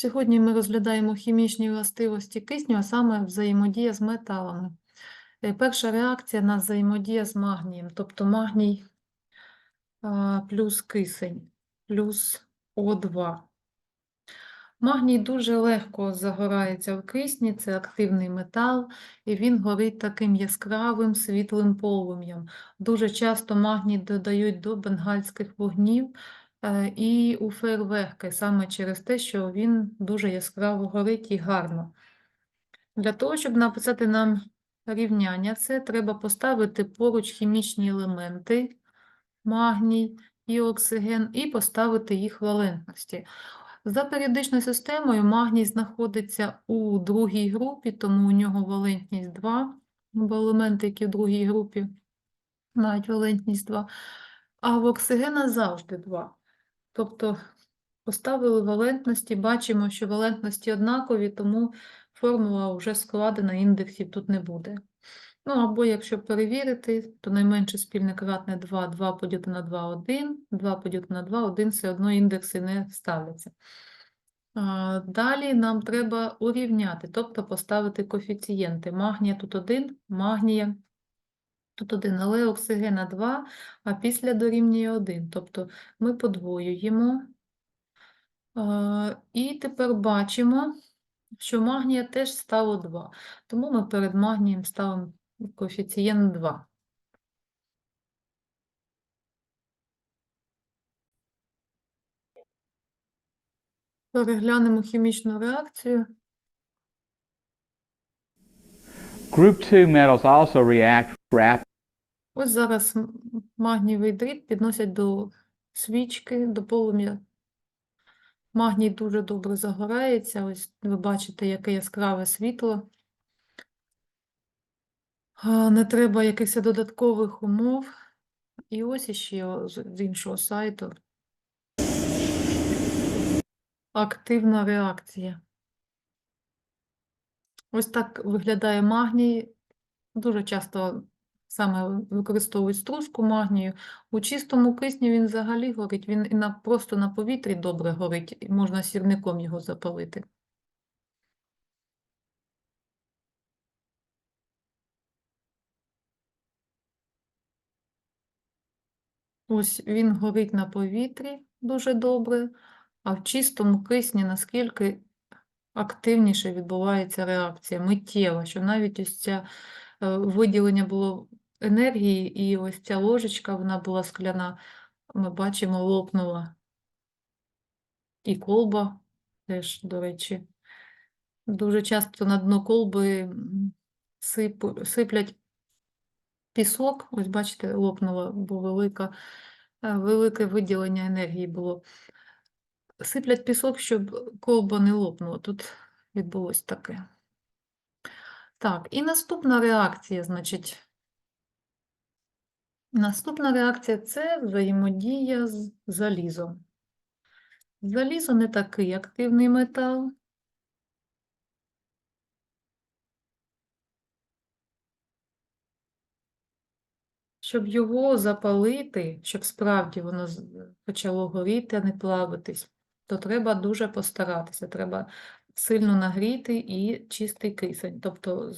Сьогодні ми розглядаємо хімічні властивості кисню, а саме взаємодія з металами. Е, Перша реакція на взаємодія з магнієм, тобто магній плюс кисень, плюс О2. Магній дуже легко загорається в кисні, це активний метал, і він горить таким яскравим світлим полум'ям. Дуже часто магній додають до бенгальських вогнів і у фейерверки, саме через те, що він дуже яскраво горить і гарно. Для того, щоб написати нам рівняння, це треба поставити поруч хімічні елементи, магній і оксиген, і поставити їх валентності. За періодичною системою магній знаходиться у другій групі, тому у нього валентність 2, бо елементи, які в другій групі мають валентність 2, а в оксигена завжди 2. Тобто поставили валентності, бачимо, що валентності однакові, тому формула вже складена, індексів тут не буде. Ну, або якщо перевірити, то найменше спільне кратне 2, 2 поділити на 2, 1, 2 поділити на 2, 1, все одно індекси не ставляться. Далі нам треба урівняти, тобто поставити коефіцієнти. Магнія тут 1, магнія тут 1, але оксигена 2, а після дорівнює 1. Тобто ми подвоюємо. І тепер бачимо, що магнія теж стало 2. Тому ми перед магнієм ставимо коефіцієнт 2. Переглянемо хімічну реакцію. Group 2 metals also react rapidly Ось зараз магнієвий дріт підносять до свічки, до полум'я. Магній дуже добре загорається. Ось ви бачите, яке яскраве світло. Не треба якихось додаткових умов. І ось іще з іншого сайту. Активна реакція. Ось так виглядає магній. Дуже часто саме використовують стружку магнію. У чистому кисні він взагалі горить, він і на, просто на повітрі добре горить, і можна сірником його запалити. Ось він горить на повітрі дуже добре, а в чистому кисні наскільки активніше відбувається реакція, миттєва, що навіть ось ця е, виділення було енергії, і ось ця ложечка, вона була скляна, ми бачимо, лопнула. І колба теж, до речі. Дуже часто на дно колби сип- сиплять пісок. Ось бачите, лопнула, бо велика, е, велике виділення енергії було. Сиплять пісок, щоб колба не лопнула. Тут відбулось таке. Так, і наступна реакція, значить. Наступна реакція це взаємодія з залізом. Залізо не такий активний метал. Щоб його запалити, щоб справді воно почало горіти, а не плавитись, то треба дуже постаратися. Треба сильно нагріти і чистий кисень. Тобто,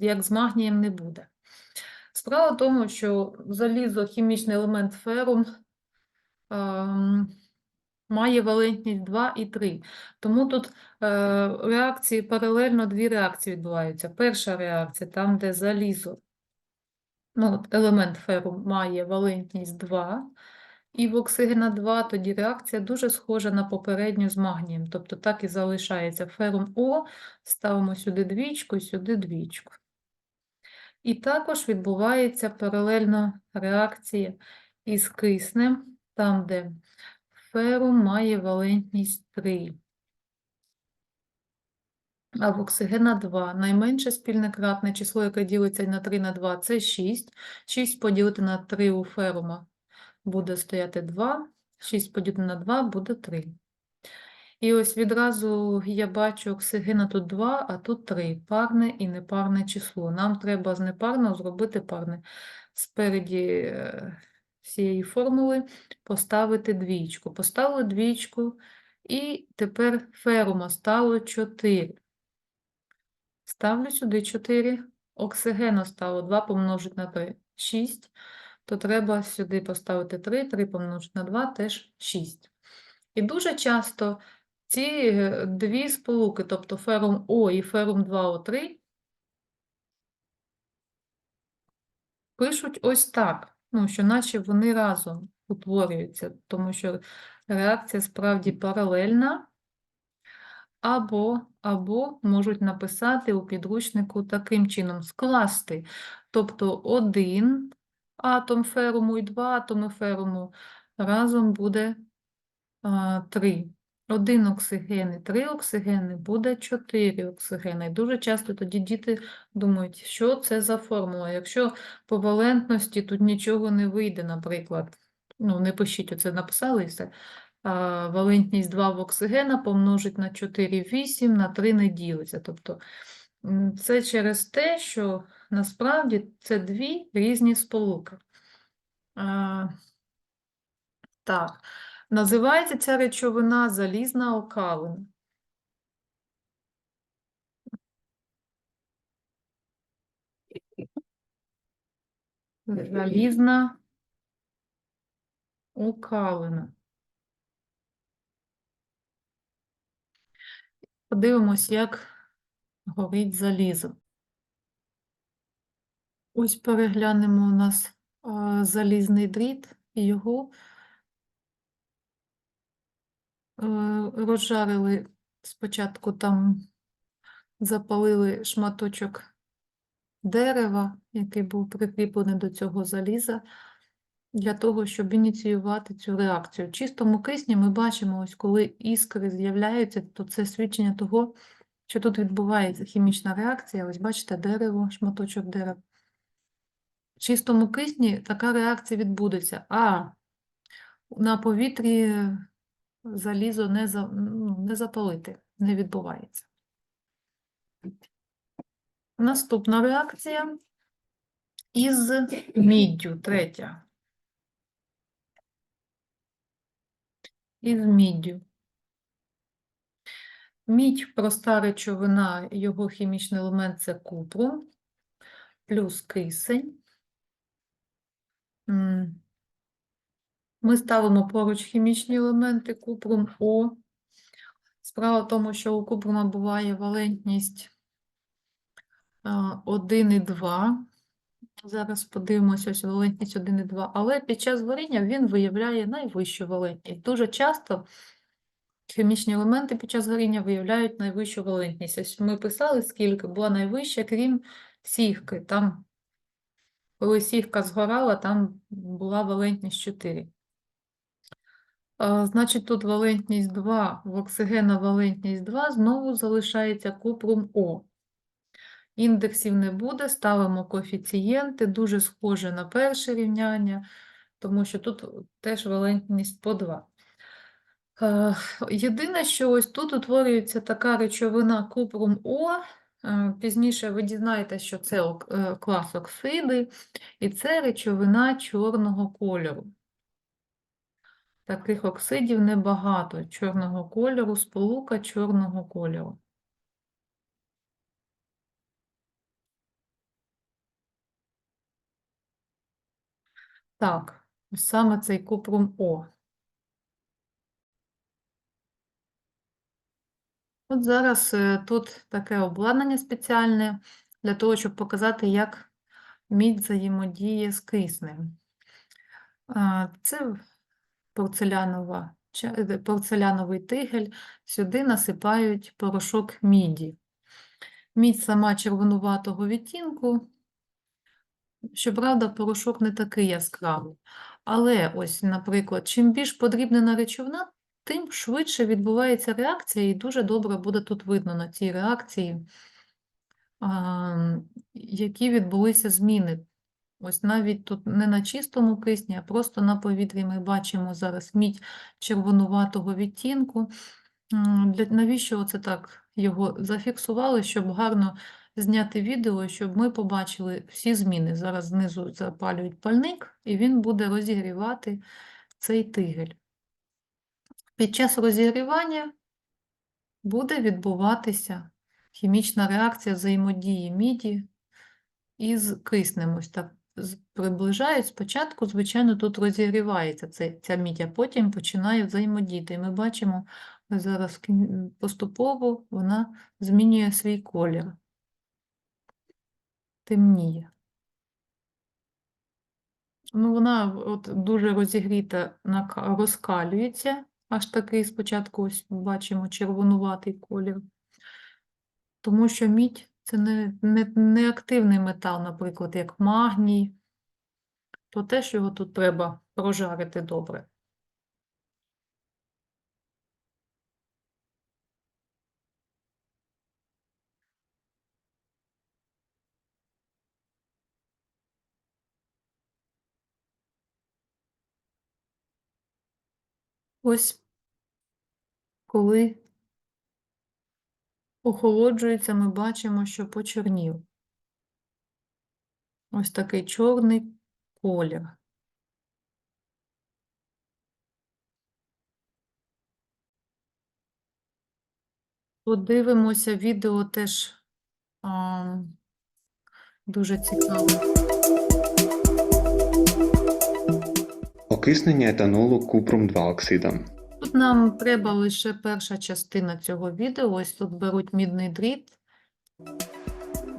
як з магнієм не буде. Справа в тому, що залізо, хімічний елемент ферум, ем, має валентність 2 і 3. Тому тут е, реакції паралельно дві реакції відбуваються. Перша реакція, там, де залізо, ну, от елемент ферум має валентність 2, і в оксигена 2, тоді реакція дуже схожа на попередню з магнієм. Тобто так і залишається ферум О, ставимо сюди двічку сюди двічку. І також відбувається паралельно реакція із киснем, там, де ферум має валентність 3. А в оксигена 2. Найменше спільне кратне число, яке ділиться на 3 на 2, це 6. 6 поділити на 3 у ферума буде стояти 2. 6 поділити на 2 буде 3. І ось відразу я бачу оксигена тут 2, а тут 3. Парне і непарне число. Нам треба з непарного зробити парне. Спереді е, всієї формули поставити двічку. Поставили двічку І тепер ферума стало 4. Ставлю сюди 4. Оксигену стало 2 помножити на 3 – 6. То треба сюди поставити 3, 3 помножити на 2 теж 6. І дуже часто ці е, дві сполуки, тобто ферум О і ферум 2О3, пишуть ось так, ну, що наче вони разом утворюються, тому що реакція справді паралельна, або, або можуть написати у підручнику таким чином скласти. Тобто один атом феруму і два атоми феруму разом буде а, три. Один оксиген і три оксигени буде чотири оксигени. Дуже часто тоді діти думають, що це за формула. Якщо по валентності тут нічого не вийде, наприклад, ну не пишіть, оце написали все. Валентність 2 в оксигена помножить на 4 – 8, на 3 не ділиться. Тобто це через те, що насправді це дві різні сполуки. А, так, називається ця речовина залізна окалина. Залізна окалина. Подивимось, як горить залізо. Ось переглянемо у нас залізний дріт і його розжарили спочатку там запалили шматочок дерева, який був прикріплений до цього заліза, для того, щоб ініціювати цю реакцію. В чистому кисні ми бачимо, ось коли іскри з'являються, то це свідчення того, що тут відбувається хімічна реакція. Ось бачите, дерево, шматочок дерева. В чистому кисні така реакція відбудеться, а на повітрі залізо не, за, ну, не запалити, не відбувається. Наступна реакція із міддю, третя. Із міддю. Мідь проста речовина, його хімічний елемент це купрум, плюс кисень. Ми ставимо поруч хімічні елементи купрум О. Справа в тому, що у купрума буває валентність а, 1 і 2. Зараз подивимося, ось валентність 1 і 2. Але під час варіння він виявляє найвищу валентність. Дуже часто хімічні елементи під час горіння виявляють найвищу валентність. Ось ми писали, скільки була найвища, крім сігки. Там, коли сігка згорала, там була валентність 4. Значить, тут валентність 2, в оксигена валентність 2, знову залишається купрум О. Індексів не буде, ставимо коефіцієнти, дуже схоже на перше рівняння, тому що тут теж валентність по 2. Е, Єдине, що ось тут утворюється така речовина купрум О. е, Пізніше ви дізнаєтесь, що це е, клас оксиди, і це речовина чорного кольору. Таких оксидів небагато. Чорного кольору, сполука чорного кольору. Так, саме цей купрум О. От зараз е, тут таке обладнання спеціальне для того, щоб показати, як мідь взаємодіє з киснем. Це порцелянова, е, порцеляновий тигель. Сюди насипають порошок міді. Мідь сама червонуватого відтінку. Щоправда, порошок не такий яскравий. Але ось, наприклад, чим більш подрібнена речовина, тим швидше відбувається реакція, і дуже добре буде тут видно на цій реакції, які відбулися зміни. Ось навіть тут не на чистому кисні, а просто на повітрі ми бачимо зараз мідь червонуватого відтінку. Для, навіщо оце так його зафіксували, щоб гарно зняти відео, щоб ми побачили всі зміни. Зараз знизу запалюють пальник, і він буде розігрівати цей тигель. Під час розігрівання буде відбуватися хімічна реакція взаємодії міді із киснем. Ось так приближають. Спочатку, звичайно, тут розігрівається ця мідь, а потім починає взаємодіяти. І ми бачимо зараз поступово вона змінює свій колір. Темніє. Ну, вона от дуже розігріта, розкалюється, аж такий спочатку ось бачимо червонуватий колір. Тому що мідь це не, не, не активний метал, наприклад, як магній, то теж його тут треба прожарити добре. Ось коли охолоджується, ми бачимо, що почорнів. Ось такий чорний колір. Подивимося відео теж а, дуже цікаве. Окиснення етанолу купром 2 оксидом. Тут нам треба лише перша частина цього відео. Ось тут беруть мідний дріт.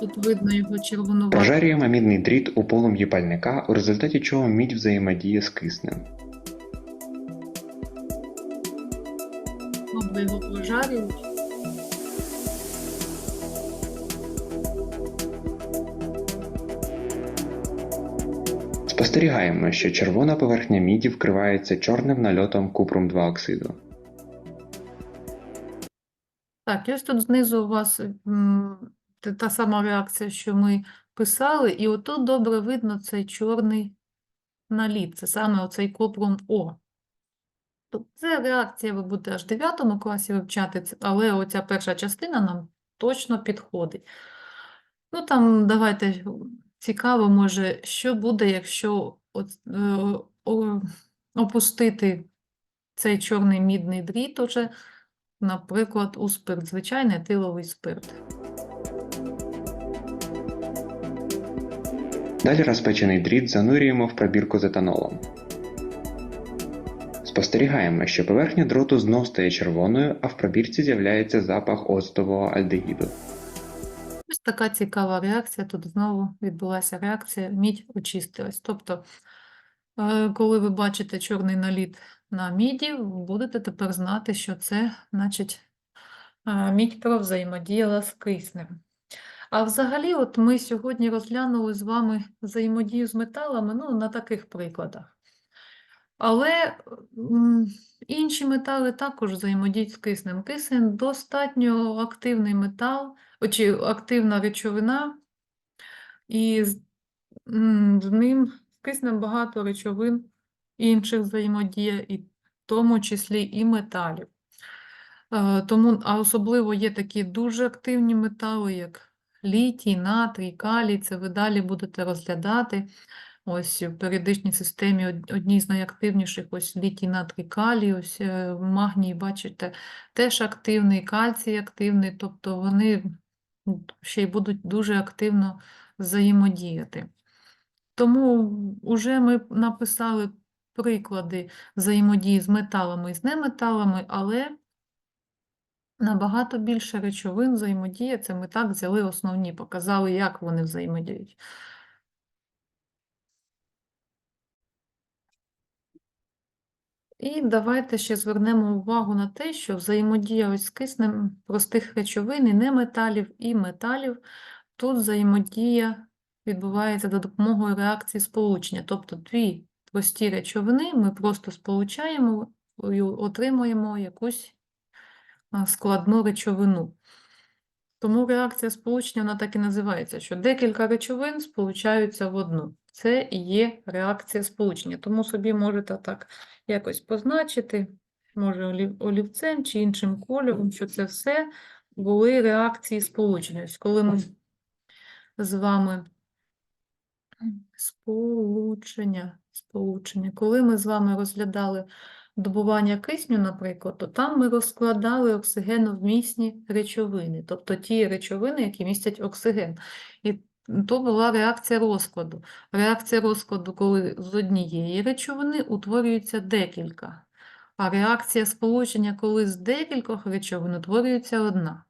Тут видно його червонуватий. Пожарюємо мідний дріт у полум'ї пальника, у результаті чого мідь взаємодіє з киснем. Добре його прожарюють. Спостерігаємо, що червона поверхня міді вкривається чорним нальотом купром 2 оксиду. Так, і ось тут знизу у вас та- сама реакція, що ми писали, і отут добре видно цей чорний наліт. Це саме оцей купрум О. Тобто це реакція, ви будете аж в 9 класі вивчати, але оця перша частина нам точно підходить. Ну там давайте цікаво, може, що буде, якщо от, е, о- опустити цей чорний мідний дріт уже, наприклад, у спирт, звичайний етиловий спирт. Далі розпечений дріт занурюємо в пробірку з етанолом. Спостерігаємо, що поверхня дроту знов стає червоною, а в пробірці з'являється запах оцтового альдегіду. Така цікава реакція. Тут знову відбулася реакція, мідь очистилась. Тобто, е, коли ви бачите чорний наліт на міді, будете тепер знати, що це, значить, е, мідь провзаємодіяла з киснем. А взагалі, от ми сьогодні розглянули з вами взаємодію з металами ну, на таких прикладах. Але інші метали також взаємодіють з киснем. Кисень достатньо активний метал, о, чи активна речовина, і з, з ним з киснем багато речовин інших взаємодіє, і в тому числі і металів. Е, Тому, а особливо є такі дуже активні метали, як літій, натрій, калій, це ви далі будете розглядати. Ось в періодичній системі од- одні з найактивніших, ось літій, натрій, калій, ось е, магній, бачите, теж активний, кальцій активний, тобто вони ще й будуть дуже активно взаємодіяти. Тому вже ми написали приклади взаємодії з металами і з неметалами, але набагато більше речовин взаємодіє. Це ми так взяли основні, показали, як вони взаємодіють. І давайте ще звернемо увагу на те, що взаємодія ось з киснем простих речовин і неметалів, і металів, тут взаємодія відбувається за допомогою реакції сполучення. Тобто дві прості речовини ми просто сполучаємо і отримуємо якусь складну речовину. Тому реакція сполучення вона так і називається, що декілька речовин сполучаються в одну. Це є реакція сполучення. Тому собі можете так якось позначити, може олівцем чи іншим кольором, що це все були реакції сполучення. Ось коли ми з вами сполучення, сполучення, коли ми з вами розглядали добування кисню, наприклад, то там ми розкладали оксигеновмісні речовини, тобто ті речовини, які містять оксиген. І то була реакція розкладу. Реакція розкладу, коли з однієї речовини утворюється декілька, а реакція сполучення, коли з декількох речовин утворюється одна.